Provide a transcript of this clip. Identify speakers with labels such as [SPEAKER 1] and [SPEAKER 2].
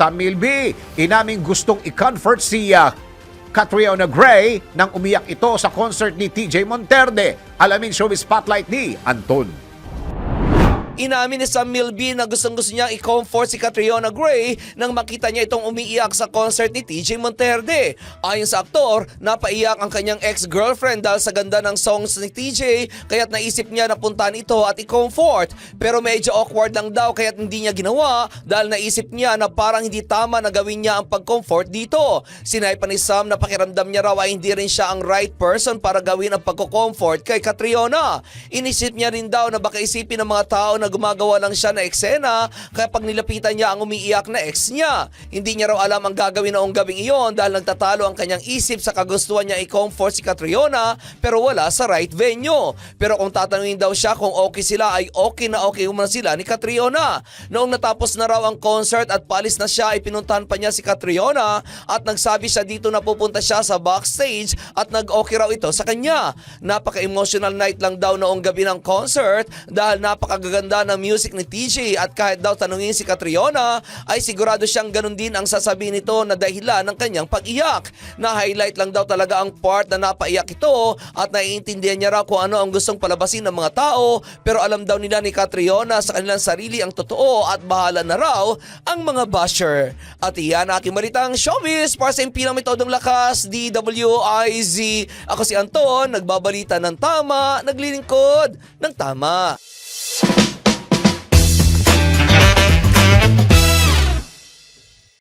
[SPEAKER 1] Sam Milby. Inaming gustong i-comfort si ah, Catriona Gray nang umiyak ito sa concert ni TJ Monterde. Alamin showbiz spotlight ni Anton.
[SPEAKER 2] Inamin ni Sam Milby na gustong gusto niya i-comfort si Catriona Gray nang makita niya itong umiiyak sa concert ni TJ Monterde. Ayon sa aktor, napaiyak ang kanyang ex-girlfriend dahil sa ganda ng songs ni TJ kaya't naisip niya na puntahan ito at i-comfort. Pero medyo awkward lang daw kaya't hindi niya ginawa dahil naisip niya na parang hindi tama na gawin niya ang pag-comfort dito. Sinay pa ni Sam na pakiramdam niya raw ay hindi rin siya ang right person para gawin ang pagko-comfort kay Catriona. Inisip niya rin daw na baka isipin ng mga tao na gumagawa lang siya na eksena kaya pag nilapitan niya ang umiiyak na ex niya. Hindi niya raw alam ang gagawin noong gabing iyon dahil nagtatalo ang kanyang isip sa kagustuhan niya i-comfort si Catriona pero wala sa right venue. Pero kung tatanungin daw siya kung okay sila ay okay na okay umana sila ni Catriona. Noong natapos na raw ang concert at paalis na siya ay pinuntahan pa niya si Catriona at nagsabi siya dito na pupunta siya sa backstage at nag-okay raw ito sa kanya. Napaka-emotional night lang daw noong gabi ng concert dahil napakagaganda ng music ni TJ at kahit daw tanungin si Catriona ay sigurado siyang ganun din ang sasabihin nito na dahilan ng kanyang pag-iyak. Na-highlight lang daw talaga ang part na napaiyak ito at naiintindihan niya raw kung ano ang gustong palabasin ng mga tao pero alam daw nila ni Catriona sa kanilang sarili ang totoo at bahala na raw ang mga basher. At iyan aking balitang showbiz para sa impilang metodong lakas DWIZ. Ako si Anton, nagbabalita ng tama, naglilingkod ng tama.